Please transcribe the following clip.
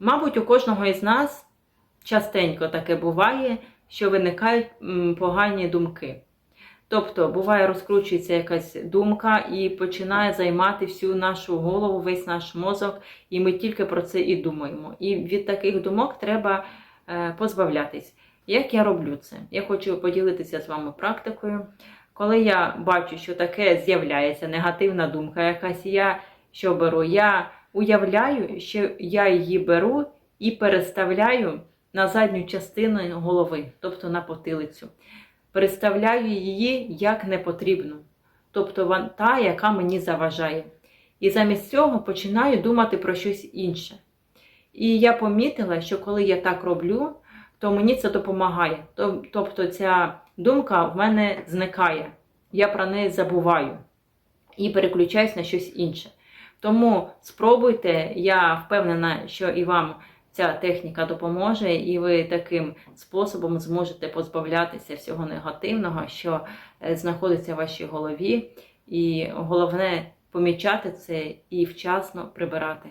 Мабуть, у кожного із нас частенько таке буває, що виникають погані думки. Тобто, буває, розкручується якась думка і починає займати всю нашу голову, весь наш мозок, і ми тільки про це і думаємо. І від таких думок треба е, позбавлятись. Як я роблю це? Я хочу поділитися з вами практикою. Коли я бачу, що таке з'являється негативна думка, якась я що беру, я уявляю, що я її беру і переставляю на задню частину голови, тобто на потилицю. Переставляю її як не потрібно, тобто та, яка мені заважає. І замість цього починаю думати про щось інше. І я помітила, що коли я так роблю, то мені це допомагає. Тобто ця думка в мене зникає. Я про неї забуваю і переключаюсь на щось інше. Тому спробуйте, я впевнена, що і вам ця техніка допоможе, і ви таким способом зможете позбавлятися всього негативного, що е, знаходиться в вашій голові. І головне помічати це і вчасно прибирати.